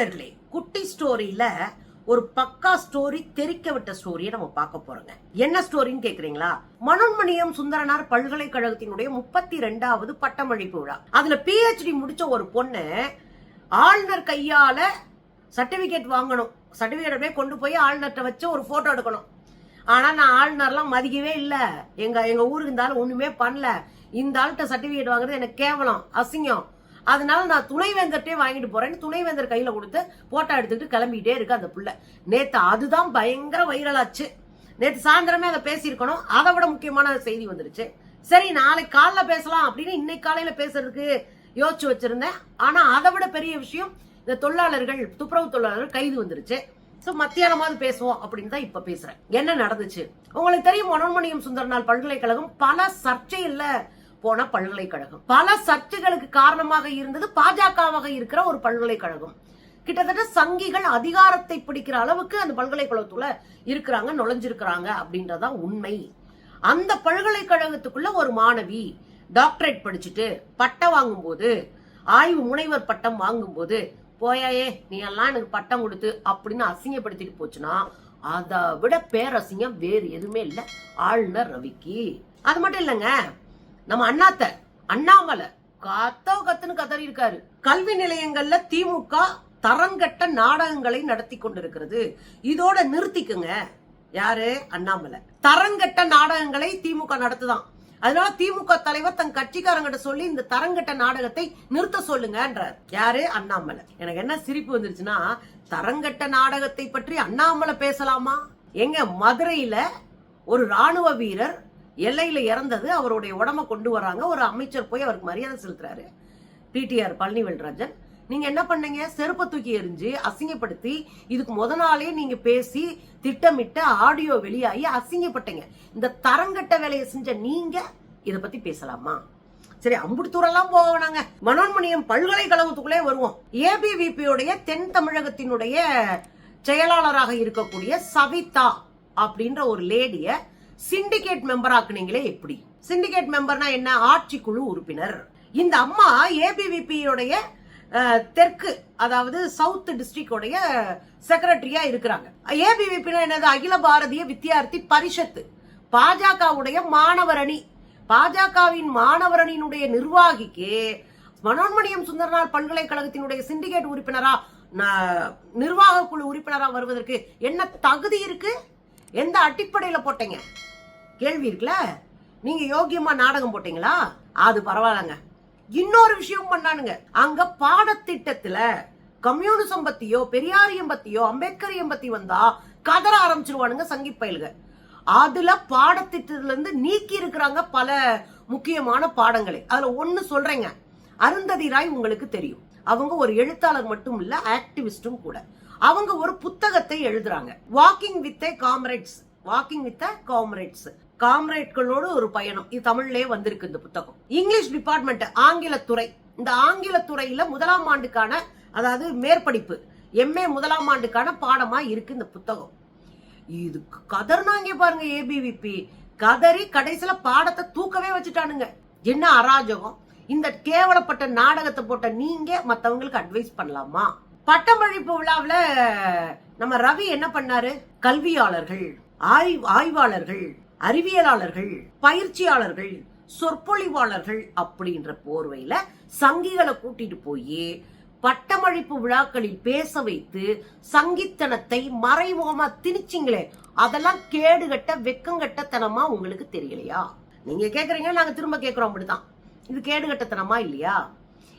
தோழர்களே குட்டி ஸ்டோரியில ஒரு பக்கா ஸ்டோரி தெரிக்க விட்ட ஸ்டோரியை நம்ம பார்க்க போறோங்க. என்ன ஸ்டோரின்னு கேக்குறீங்களா? மனோன்மணியம் சுந்தரனார் பல்கலைக்கழகத்தினுடைய முப்பத்தி ரெண்டாவது பட்டமளிப்பு விழா. அதுல பிஹெச்டி முடிச்ச ஒரு பொண்ணு ஆளுநர் கையால சர்டிபிகேட் வாங்கணும். சர்டிபிகேட்டே கொண்டு போய் ஆளுநர்கிட்ட வச்சு ஒரு போட்டோ எடுக்கணும். ஆனா நான் ஆளுநர்லாம் மதிக்கவே இல்லை. எங்க எங்க ஊருக்கு இருந்தாலும் ஒண்ணுமே பண்ணல. இந்த ஆள்கிட்ட சர்டிபிகேட் வாங்குறது எனக்கு கேவலம் அசிங்கம். அதனால நான் துணைவேந்தர்ட்டே வாங்கிட்டு போறேன்னு துணைவேந்தர் கையில கொடுத்து போட்டோ எடுத்துக்கிட்டு கிளம்பிட்டே இருக்கு அந்த புள்ள. நேத்து அதுதான் பயங்கர வைரலாச்சு நேத்து சாயந்தரமே அதை பேசியிருக்கணும். அதை விட முக்கியமான செய்தி வந்துருச்சு. சரி நாளைக்கு காலைல பேசலாம் அப்படின்னு இன்னைக்கு காலையில பேசுறதுக்கு யோசிச்சு வச்சிருந்தேன். ஆனா அதை விட பெரிய விஷயம் இந்த தொழிலாளர்கள் துப்புரவு தொழிலாளர்கள் கைது வந்துருச்சு. ஸோ மத்தியானமாவது பேசுவோம் அப்படின்னு தான் இப்போ பேசுறேன். என்ன நடந்துச்சு? உங்களுக்கு தெரியும் மனோன்மணியம் சுந்தரனால் பல்கலைக்கழகம் பல சர்ச்சையில் போன பல்கலைக்கழகம். பல சர்ச்சைகளுக்கு காரணமாக இருந்தது பாஜகவாக இருக்கிற ஒரு பல்கலைக்கழகம். கிட்டத்தட்ட சங்கிகள் அதிகாரத்தை பிடிக்கிற அளவுக்கு அந்த பல்கலைக்கழகத்துல இருக்கிறாங்க நுழைஞ்சிருக்கிறாங்க அப்படின்றதான் உண்மை. அந்த பல்கலைக்கழகத்துக்குள்ள ஒரு மாணவி டாக்டரேட் படிச்சுட்டு பட்டம் வாங்கும்போது ஆய்வு முனைவர் பட்டம் வாங்கும்போது போயாயே நீ எல்லாம் எனக்கு பட்டம் கொடுத்து அப்படின்னு அசிங்கப்படுத்திட்டு போச்சுன்னா அதை விட பேரசிங்கம் வேறு எதுவுமே இல்லை. ஆளுநர் ரவிக்கு. அது மட்டும் இல்லைங்க நம்ம அண்ணாத்த அண்ணாமலை. கத்தோ கத்துன்னு கதறி இருக்காரு கல்வி நிலையங்கள்ல திமுக தரங்கட்ட நாடகங்களை நடத்தி கொண்டிருக்கிறது. இதோட நிறுத்திக்குங்க. யாரு? அண்ணாமலை. தரங்கட்ட நாடகங்களை திமுக நடத்துதான். அதனால திமுக தலைவர் தன் கட்சிக்காரங்கிட்ட சொல்லி இந்த தரங்கட்ட நாடகத்தை நிறுத்த சொல்லுங்கன்றார். யாரு? அண்ணாமலை. எனக்கு என்ன சிரிப்பு வந்துருச்சுன்னா தரங்கட்ட நாடகத்தை பற்றி அண்ணாமலை பேசலாமா? எங்க மதுரையில ஒரு ராணுவ வீரர் எல்லையில இறந்தது அவருடைய உடம்ப கொண்டு வராங்க. ஒரு அமைச்சர் போய் அவருக்கு மரியாதை செலுத்துறாரு. பிடிஆர் பழனிவேல்ராஜன் நீங்க என்ன பண்ணீங்க? செருப்பை தூக்கி எறிஞ்சு அசிங்கப்படுத்தி இதுக்கு முத நாளே நீங்க பேசி திட்டமிட்ட ஆடியோ வெளியாகி அசிங்கப்பட்டீங்க. இந்த தரங்கட்ட வேலையை செஞ்ச நீங்க இத பத்தி பேசலாமா? சரி அம்புடுத்தூரெல்லாம் போக வேணாங்க மனோன்மணியம் பல்கலைக்கழகத்துக்குள்ளே வருவோம். ஏபிவிபியோடைய தென் தமிழகத்தினுடைய செயலாளராக இருக்கக்கூடிய சவிதா அப்படின்ற ஒரு லேடிய சிண்டிகேட் மெம்பர் ஆக்குனீங்களே எப்படி? சிண்டிகேட் மெம்பர்னா என்ன? ஆட்சிக்குழு உறுப்பினர். இந்த அம்மா ஏபிவிபியுடைய தெற்கு அதாவது சவுத் டிஸ்ட்ரிக்டோடைய செக்ரட்டரியா இருக்கிறாங்க. ஏபிவிபினா என்னது? அகில பாரதிய வித்தியார்த்தி பரிஷத்து. பாஜகவுடைய மாணவர் அணி பாஜகவின் மாணவர் அணியினுடைய நிர்வாகிக்கு மனோன்மணியம் சுந்தரனார் பல்கலைக்கழகத்தினுடைய சிண்டிகேட் உறுப்பினரா நிர்வாக குழு உறுப்பினரா வருவதற்கு என்ன தகுதி இருக்கு? எந்த அடிப்படையில் போட்டீங்க? கேள்வி இருக்குல்ல? நீங்க யோகியமா நாடகம் போட்டீங்களா? அது பரவாயில்லங்க. இன்னொரு விஷயம் பண்ணானுங்க. அங்க பாடத்திட்டத்துல கம்யூனிசம் பத்தியோ பெரியாரியம் பத்தியோ அம்பேத்கரியம் பத்தி வந்தா கதற ஆரம்பிச்சிருவானுங்க சங்கி பயில்க அதுல பாடத்திட்டத்துல இருந்து நீக்கி இருக்கிறாங்க பல முக்கியமான பாடங்களை. அதுல ஒண்ணு சொல்றேங்க. அருந்ததி ராய் உங்களுக்கு தெரியும். அவங்க ஒரு எழுத்தாளர் மட்டும் இல்ல ஆக்டிவிஸ்டும் கூட. அவங்க ஒரு புத்தகத்தை எழுதுறாங்க. Walking with comrades walking with comrades காம்ரேட்களோடு ஒரு பயணம். இது தமிழ்லயே வந்திருக்கு இந்த புத்தகம். இங்கிலீஷ் டிபார்ட்மெண்ட் ஆங்கிலத்துறை. இந்த ஆங்கிலத்துறையில முதலாம் ஆண்டுக்கான அதாவது மேற்படிப்பு. எம்ஏ முதலாம் ஆண்டுக்கான பாடமா இருக்கு இந்த புத்தகம். இதுக்கு கதர்னாங்க பாருங்க ஏபிவிபி கதறி கடைசியில பாடத்தை தூக்கவே வச்சுட்டானுங்க. என்ன அராஜகம்? இந்த கேவலப்பட்ட நாடகத்தை போட்ட நீங்க மத்தவங்களுக்கு அட்வைஸ் பண்ணலாமா? பட்டமளிப்பு விழாவில் நம்ம ரவி என்ன பண்ணாரு? கல்வியாளர்கள் ஆய்வு ஆய்வாளர்கள் அறிவியலாளர்கள் பயிற்சியாளர்கள் சொற்பொழிவாளர்கள் அப்படின்ற போர்வையில சங்கிகளை கூட்டிட்டு போய் பட்டமளிப்பு விழாக்களில் பேச வைத்து சங்கித்தனத்தை மறைமுகமா திணிச்சிங்களே அதெல்லாம் கேடுகட்ட வெக்கங்கட்டத்தனமா உங்களுக்கு தெரியலையா? நீங்க கேக்குறீங்க நாங்க திரும்ப கேக்குறோம் அப்படிதான் இது கேடுகட்டத்தனமா இல்லையா?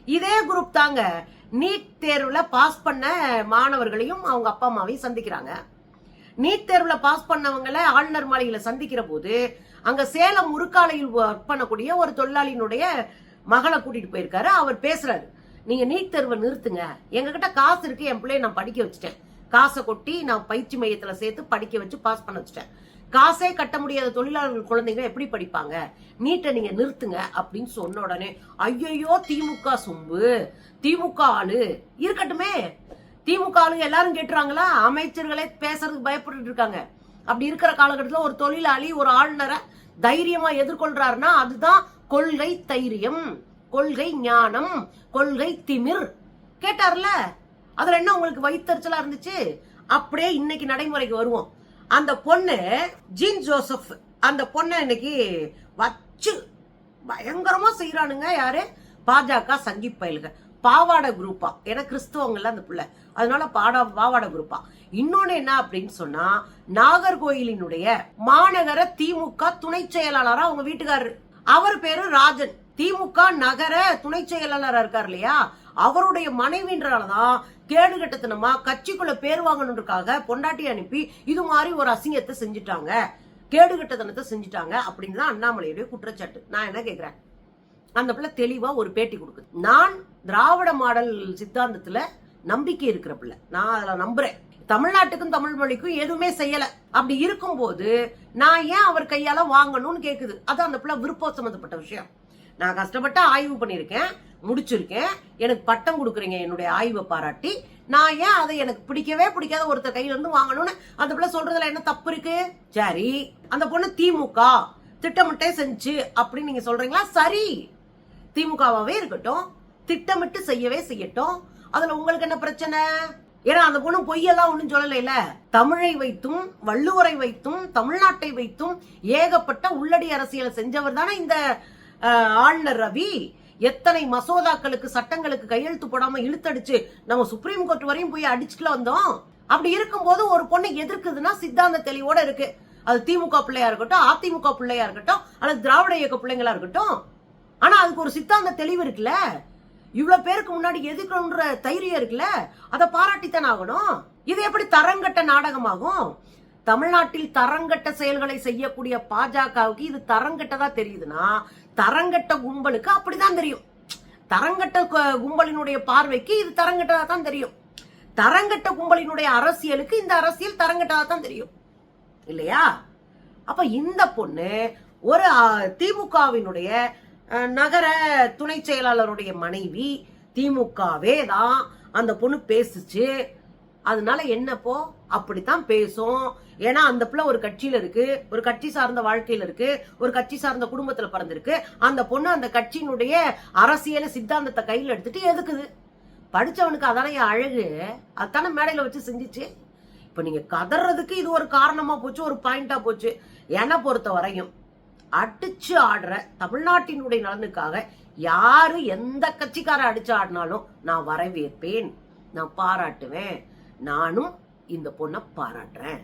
இதே குரூப் தாங்க. நீட் தேர்வுல பாஸ் பண்ண மாணவர்களையும் அவங்க அப்பா அம்மாவையும் சந்திக்கிறாங்க. நீட் தேர்வுல பாஸ் பண்ணவங்கள ஆளுநர் மாளிகையில் சந்திக்கிற போது அங்க சேலம் முருக்காலையில் ஒர்க் பண்ணக்கூடிய ஒரு தொழிலாளியினுடைய மகளை கூட்டிட்டு போயிருக்காரு. அவர் பேசுறாரு. நீங்க நீட் தேர்வை நிறுத்துங்க. எங்ககிட்ட காசு இருக்கு. என் பிள்ளைய நான் படிக்க வச்சுட்டேன். காசை கொட்டி நான் பயிற்சி மையத்தில் சேர்த்து படிக்க வச்சு பாஸ் பண்ண வச்சுட்டேன். காசே கட்ட முடியாத தொழிலாளர்கள் குழந்தைங்க எப்படி படிப்பாங்க? நீட்டை நீங்க நிறுத்துங்க அப்படின்னு சொன்ன உடனே ஐயையோ திமுக சொம்பு திமுக ஆளு இருக்கட்டுமே. திமுக ஆளுங்க எல்லாரும் கேட்டுறாங்களா? அமைச்சர்களே பேசுறதுக்கு பயப்பட்டு இருக்காங்க. அப்படி இருக்கிற காலகட்டத்தில் ஒரு தொழிலாளி ஒரு ஆளுநரை தைரியமா எதிர்கொள்றாருன்னா அதுதான் கொள்கை தைரியம் கொள்கை ஞானம் கொள்கை திமிர். கேட்டார்ல? அதுல என்ன உங்களுக்கு வயிற்றுச்சலா இருந்துச்சு? அப்படியே இன்னைக்கு நடைமுறைக்கு வருவோம். அந்த பொண்ணு ஜீன் ஜோசப் அந்த பொண்ணை இன்னைக்கு வச்சு பயங்கரமா செய்யறானுங்க யாரு? பாஜக சங்கி பயலுங்க பாவாடை குரூப்பா. ஏன்னா கிறிஸ்துவங்கள்ல அந்த பிள்ளை. அதனால பாடா பாவாடை குரூப்பா. இன்னொன்னு என்ன அப்படின்னு சொன்னா நாகர்கோயிலினுடைய மாநகர திமுக துணை செயலாளரா அவங்க வீட்டுக்காரரு. அவர் பேரு ராஜன். திமுக நகர துணை செயலாளரா இருக்கார் இல்லையா? அவருடைய மனைவின்றனாலதான் கேடு கட்டத்தனமா கட்சிக்குள்ள பேர் வாங்கணுன்றக்காக பொண்டாட்டி அனுப்பி இது மாதிரி ஒரு அசிங்கத்தை செஞ்சுட்டாங்க. கேடு கட்டத்தனத்தை செஞ்சுட்டாங்க அப்படின்னு தான் அண்ணாமலையுடைய குற்றச்சாட்டு. நான் என்ன கேட்கிறேன் அந்த பிள்ளை தெளிவா ஒரு பேட்டி கொடுக்குது. நான் திராவிட மாடல் சித்தாந்தத்துல நம்பிக்கை இருக்கிற பிள்ளை. நான் அதுல நம்புறேன். தமிழ்நாட்டுக்கும் தமிழ் மொழிக்கும் எதுவுமே செய்யல. அப்படி இருக்கும்போது நான் ஏன் அவர் கையால வாங்கணும்னு கேக்குது. அது அந்த பிள்ளை விருப்பம் சம்மந்தப்பட்ட விஷயம். நான் கஷ்டப்பட்டு ஆய்வு பண்ணியிருக்கேன் முடிச்சிருக்கேன். எனக்கு பட்டம் கொடுக்குறீங்க என்னுடைய ஆய்வை பாராட்டி. நான் ஏன் அதை எனக்கு பிடிக்கவே பிடிக்காத ஒருத்தர் கையில இருந்து வாங்கணும்னு அந்த பிள்ளை சொல்றதுல என்ன தப்பு இருக்கு? சரி அந்த பொண்ணு திமுக திட்டமிட்டே செஞ்சு அப்படின்னு நீங்க சொல்றீங்களா? சரி. திமுகவாவே இருக்கட்டும் திட்டமிட்டு செய்யவே செய்யட்டும். அதுல உங்களுக்கு என்ன பிரச்சனை? ஏன்னா அந்த பொண்ணு பொய்யெல்லாம் ஒன்றும் சொல்லலைல தமிழை வைத்தும் வள்ளுவரை வைத்தும் தமிழ்நாட்டை வைத்தும் ஏகப்பட்ட உள்ளடி அரசியலை செஞ்சவர் தானே இந்த ஆளுநர் ரவி எத்தனை மசோதாக்களுக்கு சட்டங்களுக்கு கையெழுத்து போடாம இழுத்தடிச்சு நம்ம சுப்ரீம் கோர்ட் வரையும் போய் அடிச்சுக்கலாம் வந்தோம்? அப்படி இருக்கும்போது ஒரு பொண்ணு எதிர்க்குதுன்னா சித்தாந்த தெளிவோட இருக்கு. அது திமுக பிள்ளையா இருக்கட்டும் அதிமுக பிள்ளையா இருக்கட்டும் அல்லது திராவிட இயக்க பிள்ளைங்களா இருக்கட்டும். ஆனா அதுக்கு ஒரு சித்தாந்த தெளிவு இருக்குல்ல? இவ்வளவு பேருக்கு முன்னாடி எதிர்க்கணுன்ற தைரியம் இருக்குல்ல? அதை பாராட்டித்தான் ஆகணும். இது எப்படி தரங்கட்ட நாடகமாகும்? தமிழ்நாட்டில் தரங்கட்ட செயல்களை செய்யக்கூடிய பாஜகவுக்கு இது தரங்கட்டதா தெரியுதுன்னா தரங்கட்ட கும்பலுக்கு அப்படிதான் தெரியும். தரங்கட்ட கும்பலினுடைய பார்வைக்கு இது தரங்கட்டதா தான் தெரியும். தரங்கட்ட கும்பலினுடைய அரசியலுக்கு இந்த அரசியல் தரங்கட்டதா தான் தெரியும். இல்லையா? அப்ப இந்த பொண்ணு ஒரு திமுகவினுடைய நகர துணை செயலாளருடைய மனைவி திமுகவே தான் அந்த பொண்ணு பேசிச்சு. அதனால என்னப்போ? அப்படித்தான் பேசும். ஏன்னா அந்த பிள்ளை ஒரு கட்சியில இருக்கு ஒரு கட்சி சார்ந்த வாழ்க்கையில இருக்கு ஒரு கட்சி சார்ந்த குடும்பத்துல பிறந்திருக்கு. அந்த பொண்ணு அந்த கட்சியினுடைய அரசியல சித்தாந்தத்தை கையில் எடுத்துட்டு எதுக்குது? படிச்சவனுக்கு அதானே அழகு. அதானே மேடையில வச்சு செஞ்சிச்சு இப்ப நீங்க கதறதுக்கு இது ஒரு காரணமா போச்சு ஒரு பாயிண்டா போச்சு. என்னை பொறுத்த வரையும் அடிச்சு ஆடுற தமிழ்நாட்டினுடைய நலனுக்காக யாரு எந்த கட்சிக்கார அடிச்சு ஆடினாலும் நான் வரவேற்பேன். நான் பாராட்டுவேன். நானும் இந்த பொண்ணை பாராட்டுறேன்.